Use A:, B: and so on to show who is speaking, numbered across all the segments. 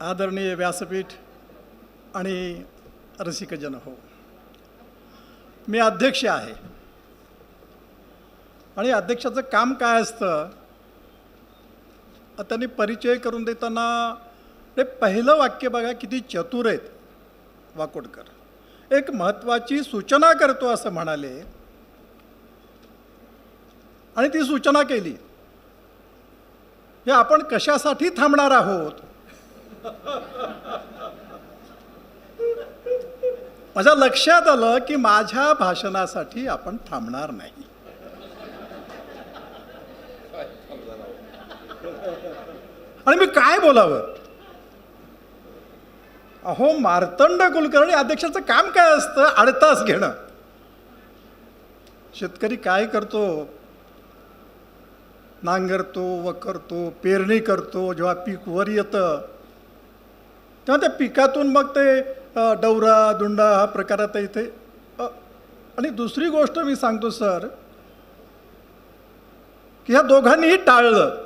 A: आदरणीय व्यासपीठ आणि रसिकजन हो. मी अध्यक्ष आहे. आणि अध्यक्षाचं काम काय असतं? त्यांनी परिचय करून देताना ते पहिलं वाक्य बघा किती चतुर आहेत वाकोडकर. एक महत्त्वाची सूचना करतो असं म्हणाले. आणि ती सूचना केली. हे आपण कशासाठी थांबणार आहोत? माझ्या लक्षात आलं की माझ्या भाषणासाठी आपण थांबणार नाही. आणि मी काय बोलावं? अहो मार्तंड कुलकर्णी अध्यक्षाचं काम काय असतं? अडतास घेणं. शेतकरी काय करतो? नांगरतो वखरतो पेरणी करतो जेव्हा पीक वर येतं तेव्हा त्या पिकातून मग ते डवरा दुंडा हा प्रकार आता इथे आणि दुसरी गोष्ट मी सांगतो सर की ह्या दोघांनीही टाळलं.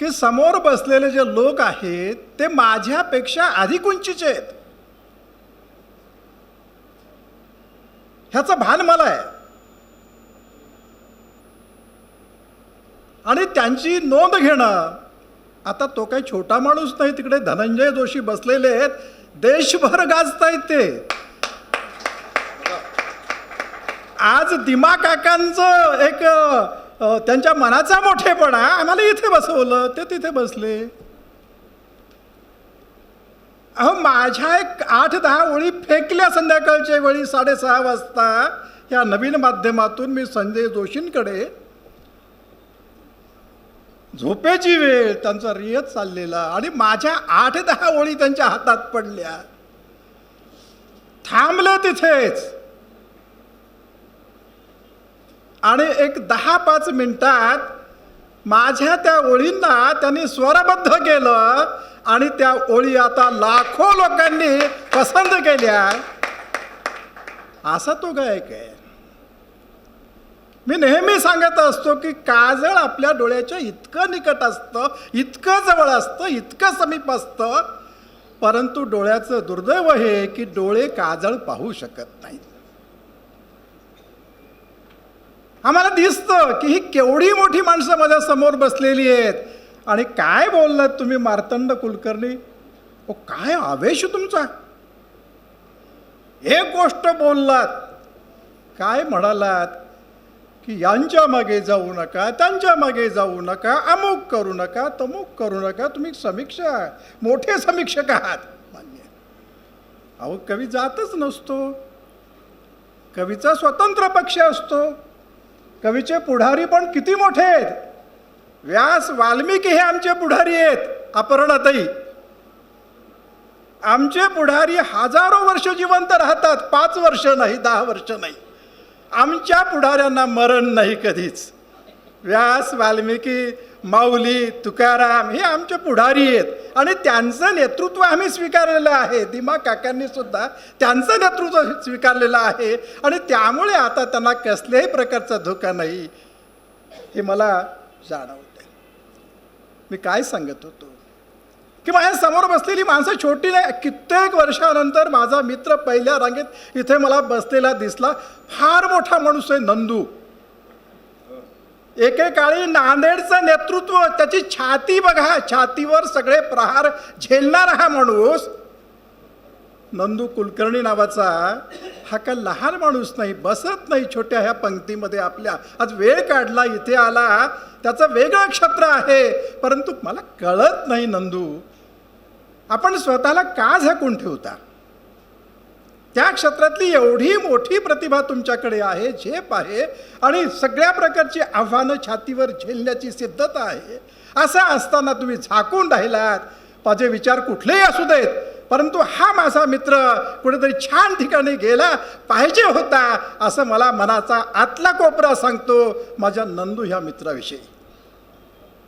A: की समोर बसलेले जे लोक आहेत ते माझ्यापेक्षा अधिक उंचीचे आहेत. ह्याचं भान मला आहे. आणि त्यांची नोंद घेणं आता तो काही छोटा माणूस नाही तिकडे धनंजय जोशी बसलेले आहेत. देशभर गाजतायत ते. आज दिमा काकांचं एक त्यांच्या मनाचा मोठेपणा. आम्हाला इथे बसवलं ते तिथे बसले. अहो माझ्या एक आठ दहा ओळी फेकल्या संध्याकाळच्या वेळी साडेसहा वाजता या नवीन माध्यमातून मी संजय जोशींकडे झोपेची वेळ त्यांचा रियत चाललेला आणि माझ्या आठ दहा ओळी त्यांच्या हातात पडल्या. थांबलं तिथेच. आणि एक दहा पाच मिनिटात माझ्या त्या ओळींना त्यांनी स्वरबद्ध केलं आणि त्या ओळी आता लाखो लोकांनी पसंत केल्या. असा तो गायक आहे. मी नेहमी सांगत असतो की काजळ आपल्या डोळ्याच्या इतकं निकट असतं इतकं जवळ असतं इतकं समीप असतं परंतु डोळ्याचं दुर्दैव हे की डोळे काजळ पाहू शकत नाहीत. आम्हाला दिसतं की ही केवढी मोठी माणसं माझ्यासमोर बसलेली आहेत. आणि काय बोललात तुम्ही मार्तंड कुलकर्णी? ओ काय आवेश तुमचा? एक गोष्ट बोललात. काय म्हणालात? की यांच्या मागे जाऊ नका त्यांच्या मागे जाऊ नका अमुक करू नका तमुक करू नका तुम्ही समीक्षा मोठे समीक्षक आहात. मान्य. अहो कवी जातच नसतो. कवीचा स्वतंत्र पक्ष असतो. कवीचे पुढारी पण किती मोठे आहेत. व्यास वाल्मिकी हे आमचे पुढारी आहेत अपर्णाताई. आमचे पुढारी हजारो वर्ष जिवंत राहतात पाच वर्ष नाही दहा वर्ष नाही. आमच्या पुढाऱ्यांना मरण नाही कधीच. व्यास वाल्मिकी माऊली तुकाराम हे आमचे पुढारी आहेत आणि त्यांचं नेतृत्व आम्ही स्वीकारलेलं आहे. दिमा काकांनी सुद्धा त्यांचं नेतृत्व स्वीकारलेलं आहे आणि त्यामुळे आता त्यांना कसल्याही प्रकारचा धोका नाही हे मला जाणवते मी काय सांगत होतो? की माझ्यासमोर बसलेली माणसं छोटी नाही कित्येक वर्षानंतर माझा मित्र पहिल्या रांगेत इथे मला बसलेला दिसला. फार मोठा माणूस आहे नंदू. एकेकाळी नांदेडचं नेतृत्व त्याची छाती बघा छातीवर सगळे प्रहार झेलणारा हा माणूस. नंदू कुलकर्णी नावाचा हा का लहान माणूस नाही बसत नाही छोट्या ह्या पंक्तीमध्ये आपल्या. आज वेळ काढला इथे आला. त्याचं वेगळं क्षेत्र आहे. परंतु मला कळत नाही नंदू. आपण स्वतःला का झाकून ठेवता? त्या क्षेत्रातली एवढी मोठी प्रतिभा तुमच्याकडे आहे झेप आहे आणि सगळ्या प्रकारची आव्हानं छातीवर झेलण्याची सिद्धता आहे. असं असताना तुम्ही झाकून राहिलात. माझे विचार कुठलेही असू देत परंतु हा माझा मित्र कुठेतरी छान ठिकाणी गेला पाहिजे होता असं मला मनाचा आतला कोपरा सांगतो माझ्या नंदू ह्या मित्राविषयी.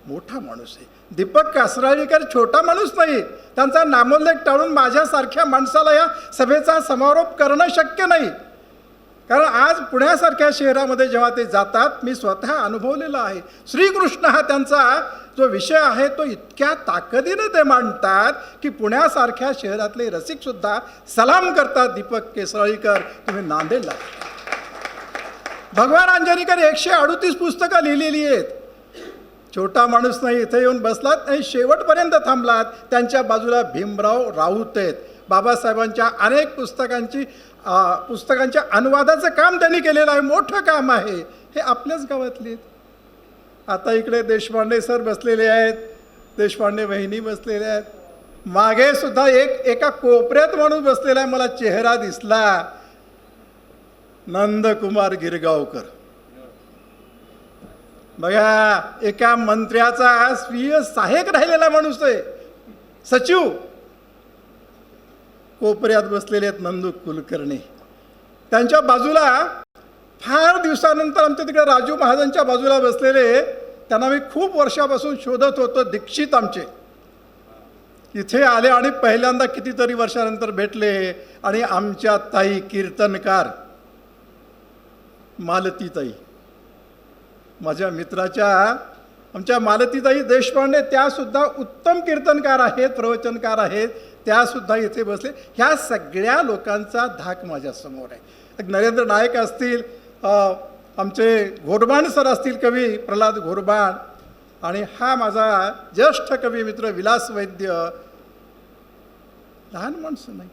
A: मोठा माणूस आहे. दीपक कासराळीकर छोटा माणूस नाही. त्यांचा नामोल्लेख टाळून माझ्यासारख्या माणसाला या सभेचा समारोप करणं शक्य नाही. कारण आज पुण्यासारख्या शहरामध्ये जेव्हा ते जातात मी स्वतः अनुभवलेला आहे. श्रीकृष्ण हा त्यांचा जो विषय आहे तो इतक्या ताकदीने ते मांडतात की पुण्यासारख्या शहरातले रसिकसुद्धा सलाम करतात दीपक केसराळीकर. तुम्ही नांदेडला भगवान अंजनीकर एकशे अडुतीस पुस्तकं लिहिलेली आहेत. छोटा माणूस नाही इथे येऊन बसलात आणि शेवटपर्यंत थांबलात. त्यांच्या बाजूला भीमराव राऊत आहेत. बाबासाहेबांच्या अनेक पुस्तकांची पुस्तकांच्या अनुवादाचं काम त्यांनी केलेलं आहे. मोठं काम आहे. हे आपल्याच गावातले आता इकडे देशपांडे सर बसलेले आहेत. देशपांडे वहिनी बसलेल्या आहेत. मागे सुद्धा एक एका कोपऱ्यात माणूस बसलेला आहे. मला चेहरा दिसला. नंदकुमार गिरगावकर. बघा एका मंत्र्याचा स्वीय सहाय्यक राहिलेला माणूस आहे. सचिव. कोपऱ्यात बसलेले आहेत नंदू कुलकर्णी. त्यांच्या बाजूला फार दिवसानंतर आमच्या तिकडे राजू महाजनच्या बाजूला बसलेले त्यांना मी खूप वर्षापासून शोधत होतो दीक्षित आमचे. इथे आले आणि पहिल्यांदा कितीतरी वर्षानंतर भेटले आणि आमच्या ताई कीर्तनकार. मालतीताई. माझ्या मित्राच्या आमच्या मालतीताई देशपांडे त्यासुद्धा उत्तम कीर्तनकार आहेत प्रवचनकार आहेत त्यासुद्धा इथे बसले. ह्या सगळ्या लोकांचा धाक माझ्यासमोर आहे. नरेंद्र नायक असतील आमचे घोरबाण सर असतील कवी प्रल्हाद घोडबाण आणि हा माझा ज्येष्ठ कवी मित्र विलास वैद्य. लहान माणसं नाही.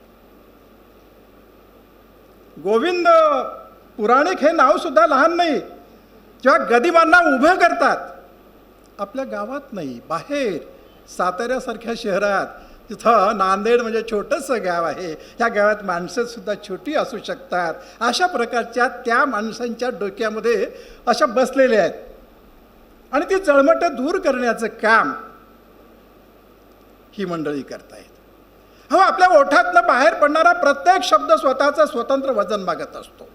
A: गोविंद पुराणिक हे नाव सुद्धा लहान नाही. जेव्हा गदिबांना उभं करतात आपल्या गावात नाही बाहेर साताऱ्यासारख्या शहरात तिथं नांदेड म्हणजे छोटंसं गाव आहे. ह्या गावात माणसंसुद्धा छोटी असू शकतात. अशा प्रकारच्या त्या माणसांच्या डोक्यामध्ये अशा बसलेल्या आहेत. आणि ती चळमटं दूर करण्याचं काम ही मंडळी करतायत. हो आपल्या ओठातनं बाहेर पडणारा प्रत्येक शब्द स्वतःचं स्वतंत्र वजन मागत असतो.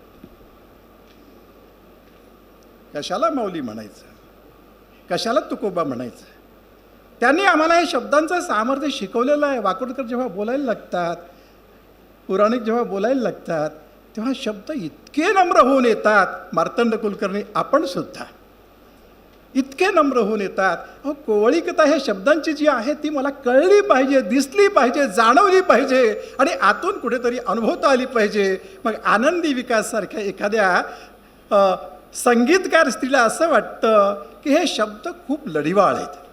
A: कशाला माऊली म्हणायचं? कशाला तुकोबा म्हणायचं? त्यांनी आम्हाला हे शब्दांचं सामर्थ्य शिकवलेलं आहे. वाकोडकर जेव्हा बोलायला लागतात पुराणिक जेव्हा बोलायला लागतात तेव्हा शब्द इतके नम्र होऊन येतात. मार्तंड कुलकर्णी आपण सुद्धा. इतके नम्र होऊन येतात. अहो कोवळीकता ह्या शब्दांची जी आहे ती मला कळली पाहिजे दिसली पाहिजे जाणवली पाहिजे आणि आतून कुठेतरी अनुभवता आली पाहिजे. मग आनंदी विकाससारख्या एखाद्या संगीतकार स्त्रीला असं वाटतं की हे शब्द खूप लढिवाळ आहेत.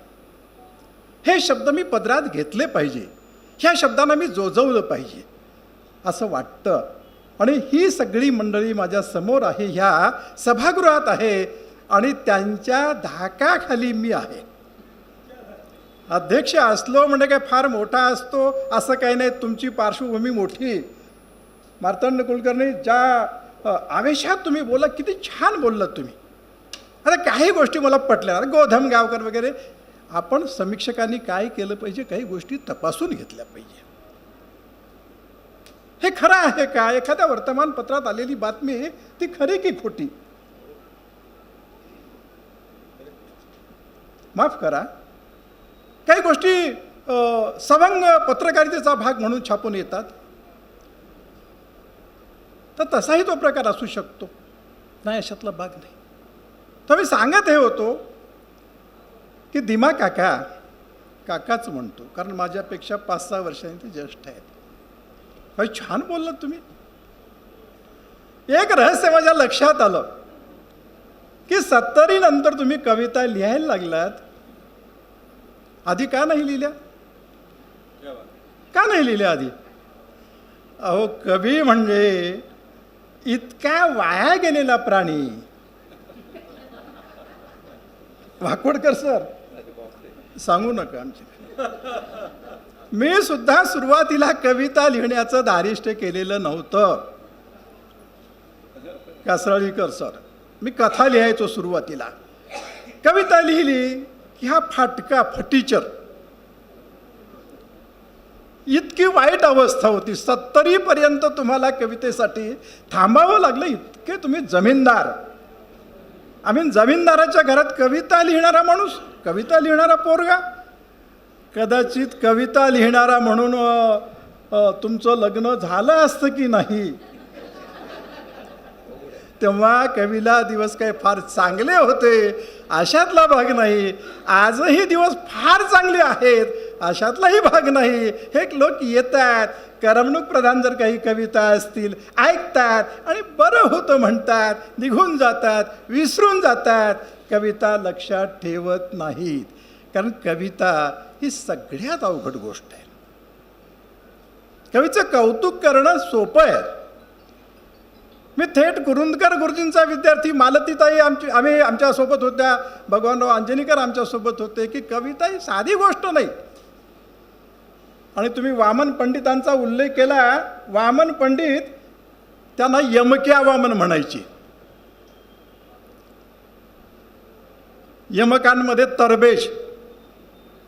A: हे शब्द मी पदरात घेतले पाहिजे. ह्या शब्दांना मी जोजवलं पाहिजे. असं वाटतं. आणि ही सगळी मंडळी माझ्यासमोर आहे ह्या सभागृहात आहे आणि त्यांच्या धाकाखाली मी आहे. अध्यक्ष असलो म्हणजे काय फार मोठा असतो असं काही नाही. तुमची पार्श्वभूमी मोठी. मार्तंड कुलकर्णी ज्या आवेशात तुम्ही बोला किती छान बोललात तुम्ही. आता काही गोष्टी मला पटल्या. गोधम गावकर वगैरे आपण समीक्षकांनी काय केलं पाहिजे काही गोष्टी तपासून घेतल्या पाहिजे. हे खरं आहे का? एखाद्या वर्तमानपत्रात आलेली बातमी ती खरी की खोटी? माफ करा. काही गोष्टी सवंग पत्रकारितेचा भाग म्हणून छापून येतात. तर तसाही तो प्रकार असू शकतो. नाही अशातला भाग नाही. तर मी सांगत हे होतो की दिमा काका काकाच म्हणतो कारण माझ्यापेक्षा पाच सहा वर्षांनी ते ज्येष्ठ आहेत. भाई छान बोललात तुम्ही. एक रहस्य माझ्या लक्षात आलं की सत्तरी नंतर तुम्ही कविता लिहायला लागलात. आधी का नाही लिहिल्या? का नाही लिहिल्या आधी? अहो कवी म्हणजे इतका वाया गेलेला प्राणी. वाकोडकर सर सांगू नका आमच्या मी सुद्धा सुरुवातीला कविता लिहिण्याचं दारिष्ट केलेलं नव्हतं. कासराळीकर सर मी कथा लिहायचो सुरुवातीला. कविता लिहिली की हा फाटका फटीचर इतकी वाईट अवस्था होती. सत्तरीपर्यंत तुम्हाला कवितेसाठी थांबावं लागलं. इतके तुम्ही जमीनदार. आम्ही जमीनदाराच्या घरात कविता लिहिणारा माणूस कविता लिहिणारा पोरगा. कदाचित कविता लिहिणारा म्हणून तुमचं लग्न झालं असतं की नाही? तेव्हा कवीला दिवस काही फार चांगले होते अशातला भाग नाही. आजही दिवस फार चांगले आहेत. अशातलाही भाग नाही. हे लोक येतात करमणूक प्रधान जर काही कविता असतील ऐकतात आणि बरं होतं म्हणतात निघून जातात विसरून जातात कविता लक्षात ठेवत नाहीत. कारण कविता ही सगळ्यात अवघड गोष्ट आहे. कवीचं कौतुक करणं सोपं आहे. मी थेट कुरुंदकर गुरुजींचा विद्यार्थी मालतीताई आमची आम्ही आमच्यासोबत होत्या भगवानराव अंजनीकर आमच्यासोबत होते की कविता ही साधी गोष्ट नाही. आणि तुम्ही वामन पंडितांचा उल्लेख केला वामन पंडित त्यांना यमक्या वामन म्हणायची. यमकांमध्ये तरबेश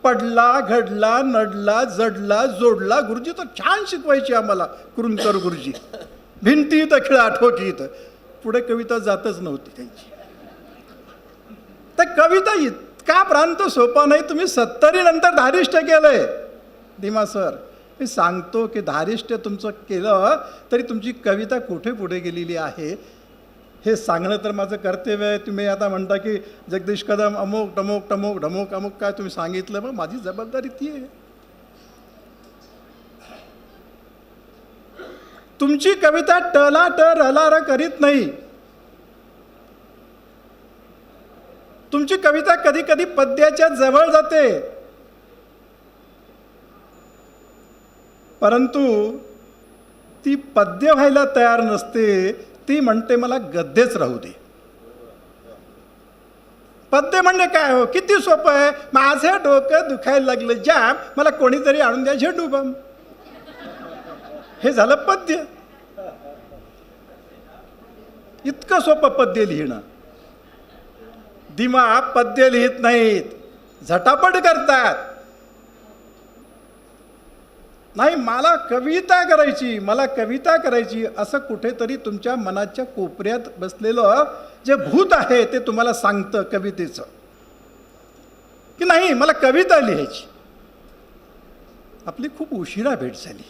A: पडला घडला नडला जडला जोडला गुरुजी तर छान शिकवायची आम्हाला कुरुंदकर गुरुजी. भिंतीत खेळ इथं. पुढे कविता जातच नव्हती त्यांची. तर कविता इतका प्रांत सोपा नाही तुम्ही सत्तरी नंतर धारिष्ट केलंय. धीमा सर मी सांगतो की धारिष्ट तुमचं केलं तरी तुमची कविता कुठे पुढे गेलेली आहे? हे सांगणं तर माझं कर्तव्य आहे. तुम्ही आता म्हणता की जगदीश कदम अमुक टमुक टमुक ढमुक अमुक काय तुम्ही सांगितलं? मग माझी जबाबदारी ती आहे. तुमची कविता टला ट रला र करीत नाही. तुमची कविता कधी कधी पद्याच्या जवळ जाते. परंतु ती पद्य व्हायला तयार नसते ती म्हणते मला गद्यच राहू दे. पद्य म्हणजे काय हो? किती सोपं आहे? माझं डोकं दुखायला लागलं जाम. मला कोणीतरी आणून द्या झेंडू बम हे झालं पद्य. इतकं सोपं पद्य लिहिणं. दिमा पद्य लिहित नाहीत. झटापट करतात. नाही मला कविता करायची मला कविता करायची असं कुठेतरी तुमच्या मनाच्या कोपऱ्यात बसलेलं जे भूत आहे ते तुम्हाला सांगतं कवितेचं. की नाही मला कविता लिहायची. आपली खूप उशिरा भेट झाली.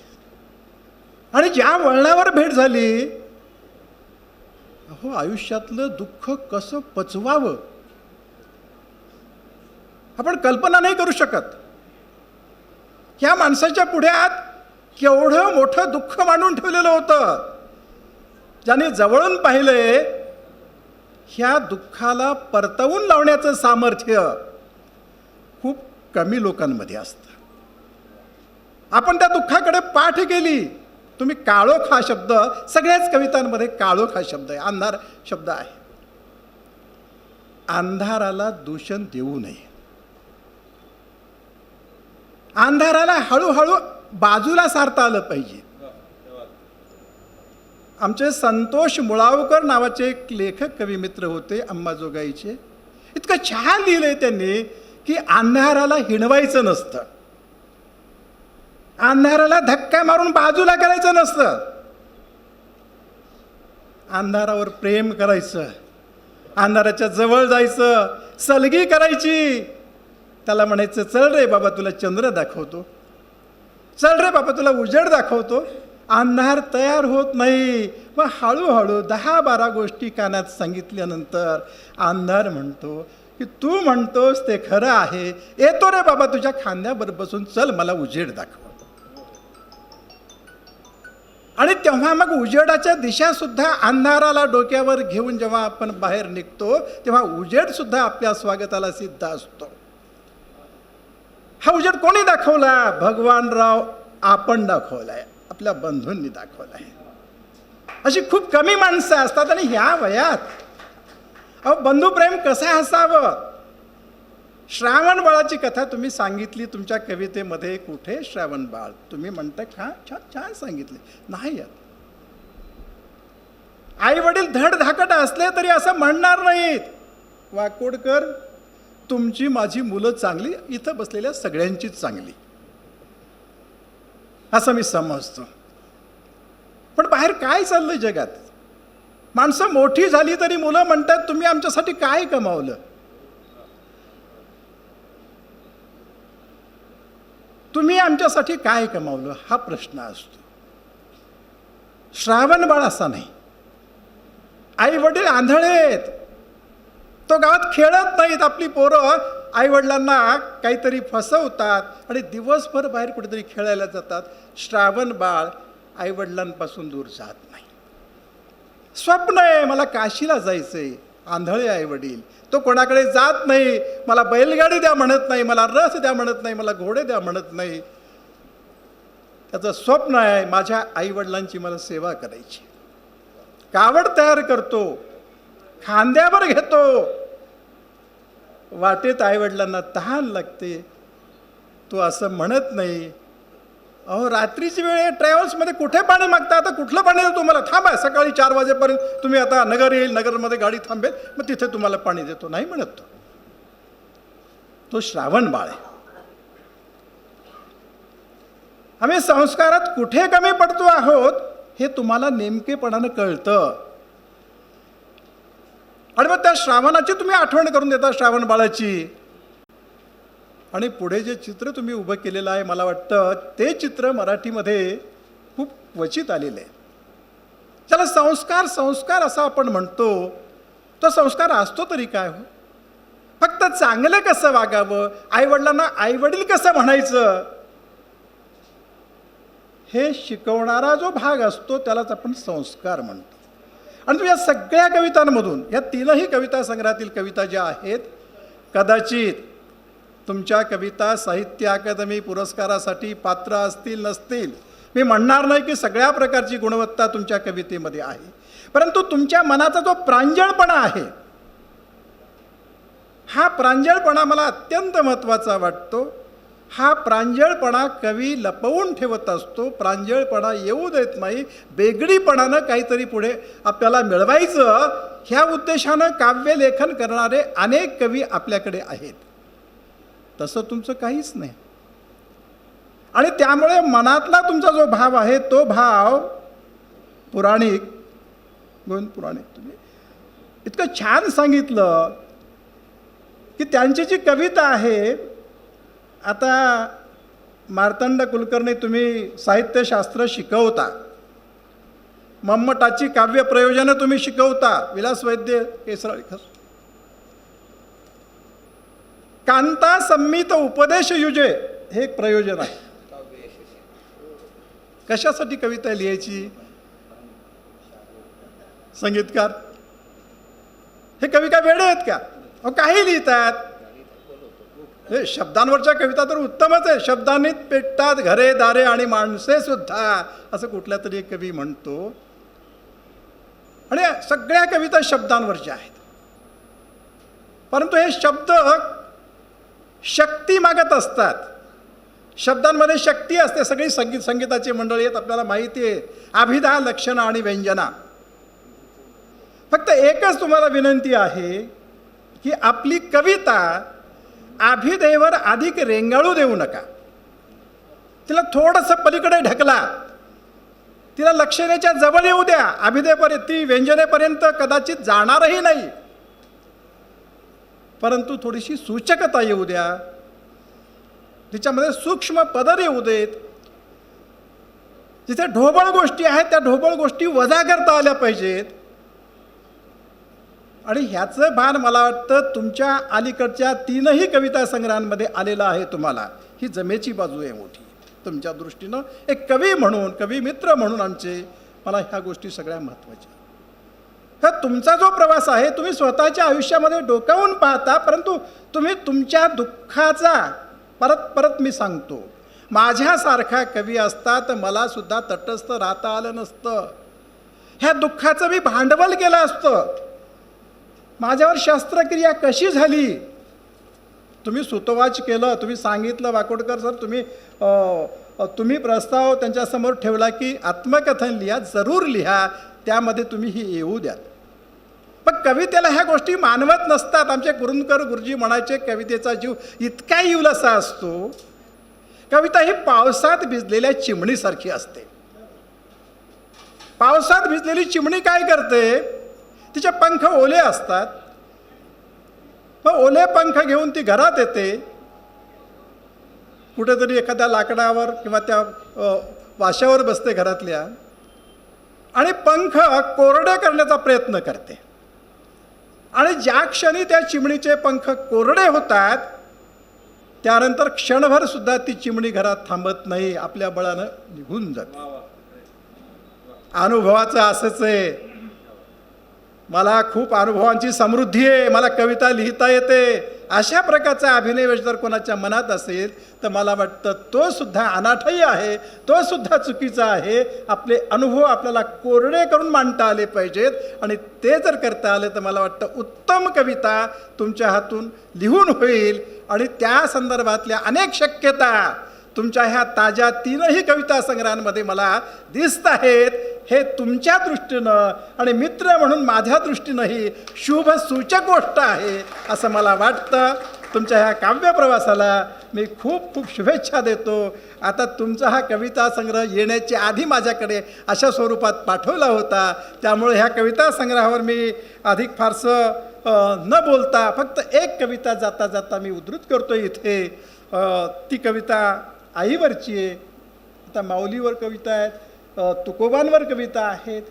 A: आणि ज्या वळणावर भेट झाली अहो आयुष्यातलं दुःख कसं पचवावं? आपण कल्पना नाही करू शकत. ह्या माणसाच्या पुढ्यात केवढं मोठं दुःख मांडून ठेवलेलं होतं. ज्याने जवळून पाहिले ह्या दुःखाला परतवून लावण्याचं सामर्थ्य खूप कमी लोकांमध्ये असतं. आपण त्या दुःखाकडे पाठ केली तुम्ही काळोख हा शब्द सगळ्याच कवितांमध्ये काळोख हा शब्द आहे अंधार शब्द आहे. अंधाराला दूषण देऊ नये. अंधाराला हळूहळू बाजूला सारता आलं पाहिजे. आमचे संतोष मुळावकर नावाचे एक लेखक कविमित्र होते अंबाजोगाईचे इतकं छान लिहिलंय त्यांनी की अंधाराला हिणवायचं नसतं. अंधाराला धक्का मारून बाजूला करायचं नसतं. अंधारावर प्रेम करायचं. अंधाराच्या जवळ जायचं. सलगी करायची. त्याला म्हणायचं चल रे बाबा तुला चंद्र दाखवतो. चल रे बाबा तुला उजेड दाखवतो. अंधार तयार होत नाही. मग हळूहळू दहा बारा गोष्टी कानात सांगितल्यानंतर अंधार म्हणतो की तू म्हणतोस ते खरं आहे. येतो रे बाबा तुझ्या खांद्यावर बसून. चल मला उजेड दाखव. आणि तेव्हा मग उजेडाच्या दिशासुद्धा अंधाराला डोक्यावर घेऊन जेव्हा आपण बाहेर निघतो तेव्हा उजेडसुद्धा आपल्या स्वागताला सिद्ध असतो. हा उजेड कोणी दाखवला भगवानराव आपण दाखवलाय. आपल्या बंधूंनी दाखवलाय. अशी खूप कमी माणसं असतात आणि ह्या वयात. अहो बंधुप्रेम कसं असावं? श्रावण बाळाची कथा तुम्ही सांगितली तुमच्या कवितेमध्ये कुठे श्रावण बाळ? तुम्ही म्हणता छान छान छान सांगितले. नाही आई वडील धड धाकट असले तरी असं म्हणणार नाहीत. वाकोडकर तुमची माझी मुलं चांगली इथं बसलेल्या सगळ्यांचीच चांगली. असं मी समजतो. पण बाहेर काय चाललंय जगात? माणसं मोठी झाली तरी मुलं म्हणतात तुम्ही आमच्यासाठी काय कमावलं? तुम्ही आमच्यासाठी काय कमावलं? हा प्रश्न असतो. श्रावण बाळ असा नाही. आई वडील आंधळे आहेत. तो गावात खेळत नाहीत आपली पोरं. आईवडिलांना काहीतरी फसवतात आणि दिवसभर बाहेर कुठेतरी खेळायला जातात. श्रावण बाळ आईवडिलांपासून दूर जात नाही. स्वप्न आहे मला काशीला जायचंय. आंधळे आई वडील तो कोणाकडे जात नाही. मला बैलगाडी द्या म्हणत नाही. मला रस द्या म्हणत नाही. मला घोडे द्या म्हणत नाही. त्याचं स्वप्न आहे माझ्या आईवडिलांची मला सेवा करायची. कावड तयार करतो. खांद्यावर घेतो. वाटेत आईवडिलांना तहान लागते. तो असं म्हणत नाही. अहो रात्रीची वेळ ट्रॅव्हल्समध्ये कुठे पाणी मागता? आता कुठलं पाणी देऊ तुम्हाला? थांबा सकाळी चार वाजेपर्यंत तुम्ही आता नगर येईल नगरमध्ये गाडी थांबेल मग तिथे तुम्हाला पाणी देतो. नाही म्हणत तो. तो श्रावण बाळ आहे. आम्ही संस्कारात कुठे कमी पडतो आहोत हे तुम्हाला नेमकेपणानं कळतं. आणि मग त्या श्रावणाची तुम्ही आठवण करून देता श्रावण बाळाची. आणि पुढे जे चित्र तुम्ही उभं केलेलं आहे मला वाटतं ते चित्र मराठीमध्ये खूप क्वचित आलेलं आहे. त्याला संस्कार संस्कार असा आपण म्हणतो. तो संस्कार असतो तरी काय हो? फक्त चांगलं कसं वागावं? आईवडिलांना आईवडील कसं म्हणायचं? हे शिकवणारा जो भाग असतो त्यालाच आपण संस्कार म्हणतो. आणि तुम्ही या सगळ्या कवितांमधून या तीनही कविता संग्रहातील कविता ज्या आहेत कदाचित तुमच्या कविता साहित्य अकादमी पुरस्कारासाठी पात्र असतील नसतील मी म्हणणार नाही की सगळ्या प्रकारची गुणवत्ता तुमच्या कवितेमध्ये आहे. परंतु तुमच्या मनाचा जो प्रांजळपणा आहे हा प्रांजळपणा मला अत्यंत महत्त्वाचा वाटतो. हा प्रांजळपणा कवी लपवून ठेवत असतो. प्रांजळपणा येऊ देत नाही. बेगडीपणानं काहीतरी पुढे आपल्याला मिळवायचं. ह्या उद्देशानं काव्यलेखन करणारे अनेक कवी आपल्याकडे आहेत. तसं तुमचं काहीच नाही. आणि त्यामुळे मनातला तुमचा जो भाव आहे तो भाव पुराणिक गोविंद पुराणिक तुम्ही इतकं छान सांगितलं की त्यांची जी कविता आहे आता मार्तंड कुलकर्णी तुम्ही साहित्यशास्त्र शिकवता. मम्मटाची काव्य प्रयोजनं तुम्ही शिकवता. विलास वैद्य केसराळी कांता संमित उपदेश युजे हे एक प्रयोजन आहे. कशासाठी कविता लिहायची? संगीतकार. हे कवी का वेळे आहेत का? अहो काही लिहितात. हे शब्दांवरच्या कविता तर उत्तमच आहे. शब्दांनी पेटतात घरे दारे आणि माणसे सुद्धा असं कुठल्या तरी एक कवी म्हणतो. आणि सगळ्या कविता शब्दांवरच्या आहेत. परंतु हे शब्द शक्ती मागत असतात. शब्दांमध्ये शक्ती असते. सगळी संगीत संगीताची मंडळी आहेत. आपल्याला माहिती आहे. अभिधा लक्षणं आणि व्यंजना. फक्त एकच तुम्हाला विनंती आहे की आपली कविता अभिधेवर अधिक रेंगाळू देऊ नका. तिला थोडंसं पलीकडे ढकला. तिला लक्षणेच्या जवळ येऊ द्या. अभिधेपर्यंत ती व्यंजनेपर्यंत कदाचित जाणारही नाही. परंतु थोडीशी सूचकता येऊ द्या. तिच्यामध्ये सूक्ष्म पदर येऊ देत. जिथे ढोबळ गोष्टी आहेत त्या ढोबळ गोष्टी वजा करता आल्या पाहिजेत. आणि ह्याचं भान मला वाटतं तुमच्या अलीकडच्या तीनही कविता संग्रहांमध्ये आलेलं आहे तुम्हाला. ही जमेची बाजू आहे मोठी. तुमच्या दृष्टीनं एक कवी म्हणून कवी मित्र म्हणून आमचे मला ह्या गोष्टी सगळ्या महत्त्वाच्या. हा तुमचा जो प्रवास आहे तुम्ही स्वतःच्या आयुष्यामध्ये डोकावून पाहता परंतु तुम्ही तुमच्या दुःखाचा परत परत मी सांगतो. माझ्यासारखा कवी असता तर मलासुद्धा तटस्थ राहता आलं नसतं. ह्या दुःखाचं मी भांडवल केलं असतं. माझ्यावर शस्त्रक्रिया कशी झाली? तुम्ही सुतोवाच केलं तुम्ही सांगितलं वाकोडकर सर तुम्ही तुम्ही प्रस्ताव त्यांच्यासमोर ठेवला की आत्मकथन लिहा जरूर लिहा त्यामध्ये तुम्ही ही येऊ द्या पण कवितेला ह्या गोष्टी मानवत नसतात. आमचे कुरुंदकर गुरुजी म्हणायचे कवितेचा जीव इतका इवलसा असतो. कविता ही पावसात भिजलेल्या चिमणीसारखी असते. पावसात भिजलेली चिमणी काय करते? तिचे पंख ओले असतात. मग ओले पंख घेऊन ती घरात येते. कुठेतरी एखाद्या लाकडावर किंवा त्या वाशावर बसते घरातल्या. आणि पंख कोरडे करण्याचा प्रयत्न करते. आणि ज्या क्षणी त्या चिमणीचे पंख कोरडे होतात त्यानंतर क्षणभर सुद्धा ती चिमणी घरात थांबत नाही आपल्या बळानं निघून जाते. अनुभवाचं असंच आहे. मला खूप अनुभवांची समृद्धी आहे मला कविता लिहिता येते. अशा प्रकारचा अभिनयवेश जर कोणाच्या मनात असेल तर मला वाटतं तो सुद्धा अनाठही आहे तो सुद्धा चुकीचा आहे. आपले अनुभव आपल्याला कोरडे करून मांडता आले पाहिजेत. आणि ते जर करता आले तर मला वाटतं उत्तम कविता तुमच्या हातून लिहून होईल. आणि त्या संदर्भातल्या अनेक शक्यता तुमच्या ह्या ताज्या तीनही कविता संग्रहांमध्ये मला दिसत आहेत. हे तुमच्या दृष्टीनं आणि मित्र म्हणून माझ्या दृष्टीनंही शुभ सूचक गोष्ट आहे असं मला वाटतं. तुमच्या ह्या काव्यप्रवासाला मी खूप खूप शुभेच्छा देतो. आता तुमचा हा कविता संग्रह येण्याच्या आधी माझ्याकडे अशा स्वरूपात पाठवला होता. त्यामुळे ह्या कविता संग्रहावर मी अधिक फारसं न बोलता फक्त एक कविता जाता जाता मी उद्धृत करतो इथे. ती कविता आईवरची आहे. आता माऊलीवर कविता आहेत तुकोबांवर कविता आहेत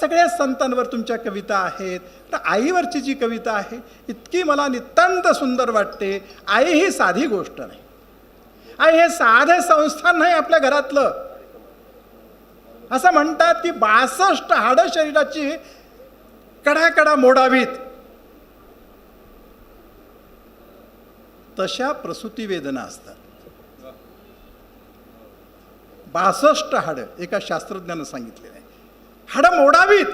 A: सगळ्या संतांवर तुमच्या कविता आहेत. तर आईवरची जी कविता आहे इतकी मला नितांत सुंदर वाटते. आई ही साधी गोष्ट नाही. आई हे साधे संस्थान नाही आपल्या घरातलं. असं म्हणतात की बासष्ट हाडं शरीराची कडाकडा मोडावीत. तशा प्रसूती वेदना असतात. बासष्ट हाडं एका शास्त्रज्ञानं सांगितलेलं आहे. हाडं मोडावीत.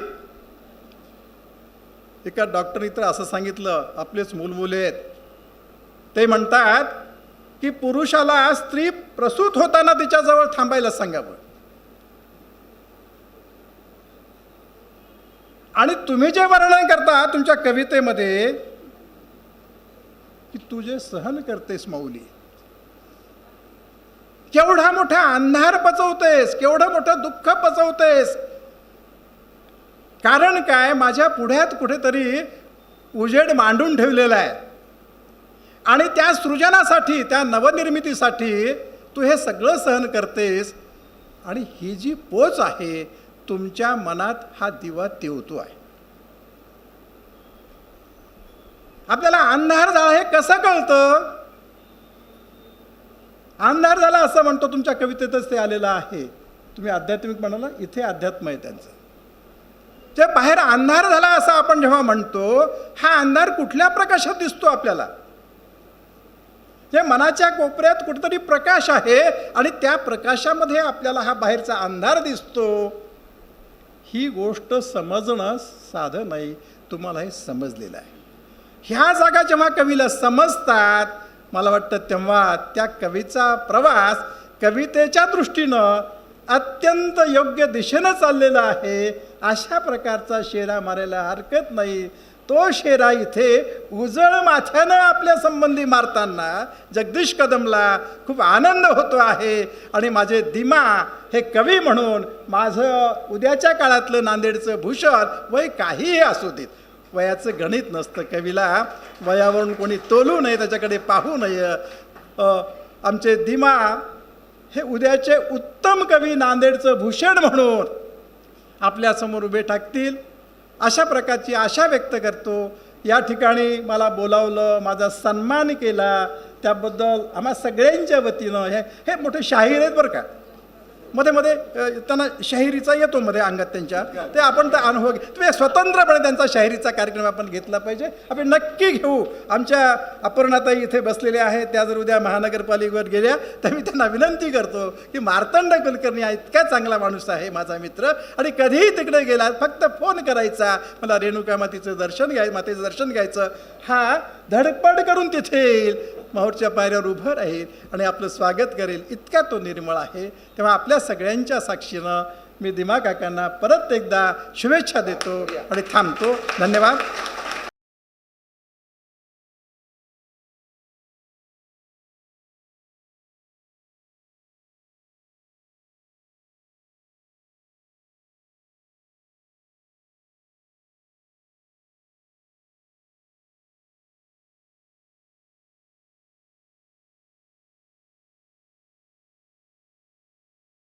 A: एका डॉक्टरनी तर असं सांगितलं आपलेच मुलमुले आहेत. ते म्हणतात की पुरुषाला स्त्री प्रसूत होताना तिच्याजवळ थांबायला सांगावं. आणि तुम्ही जे वर्णन करता तुमच्या कवितेमध्ये की तुझे सहन करतेस माऊली केवढा मोठा अंधार पचवतेस केवढं मोठं दुःख पचवतेस. कारण काय? माझ्या पुढ्यात कुठेतरी उजेड मांडून ठेवलेला आहे. आणि त्या सृजनासाठी त्या नवनिर्मितीसाठी तू हे सगळं सहन करतेस. आणि ही जी पोच आहे तुमच्या मनात हा दिवा तेवतो आहे. आपल्याला अंधार झाला हे कसं कळतं? अंधार झाला असं म्हणतो तुमच्या कवितेतच ते आलेलं आहे. तुम्ही आध्यात्मिक म्हणाला इथे अध्यात्म आहे त्यांचं. जे बाहेर अंधार झाला असं आपण जेव्हा म्हणतो हा अंधार कुठल्या प्रकाशात दिसतो आपल्याला? जे मनाच्या कोपऱ्यात कुठेतरी प्रकाश आहे आणि त्या प्रकाशामध्ये आपल्याला हा बाहेरचा अंधार दिसतो. ही गोष्ट समजणं साधं नाही तुम्हाला हे समजलेलं आहे. ह्या जागा जेव्हा कवीला समजतात मला वाटतं तेव्हा त्या कवीचा प्रवास कवितेच्या दृष्टीनं अत्यंत योग्य दिशेनं चाललेला आहे. अशा प्रकारचा शेरा मारायला हरकत नाही. तो शेरा इथे उजळ माथ्यानं आपल्या संबंधी मारताना जगदीश कदमला खूप आनंद होतो आहे. आणि माझे दिमा हे कवी म्हणून माझं उद्याच्या काळातलं नांदेडचं भूषण वय काहीही असू देत. वयाचं गणित नसतं कवीला. वयावरून कोणी तोलू नये त्याच्याकडे पाहू नये. आमचे दिमा हे उद्याचे उत्तम कवी नांदेडचं भूषण म्हणून आपल्यासमोर उभे टाकतील अशा प्रकारची आशा व्यक्त करतो. या ठिकाणी मला बोलावलं माझा सन्मान केला. त्याबद्दल आम्हा सगळ्यांच्या वतीनं हे हे मोठे शाहीर आहेत बरं का. मध्ये मध्ये त्यांना शाहिरीचा येतो मध्ये अंगात त्यांच्या. ते आपण तर अनुभव घे तुम्ही स्वतंत्रपणे त्यांचा शाहिरीचा कार्यक्रम आपण घेतला पाहिजे. आपण नक्की घेऊ. आमच्या अपर्णाताई इथे बसलेल्या आहेत. त्या जर उद्या महानगरपालिकेवर गेल्या तर मी त्यांना विनंती करतो की मार्तंड कुलकर्णी हा इतका चांगला माणूस आहे माझा मित्र. आणि कधीही तिकडे गेला फक्त फोन करायचा. मला रेणुका मातीचं दर्शन घ्याय मातेचं दर्शन घ्यायचं. हा धडपड करून तिथे येईल माहूरच्या पायऱ्यावर उभं राहील आणि आपलं स्वागत करेल. इतका तो निर्मळ आहे. तेव्हा आपल्या सगळ्यांच्या साक्षीनं मी दिमा काकांना परत एकदा शुभेच्छा देतो आणि थांबतो. धन्यवाद.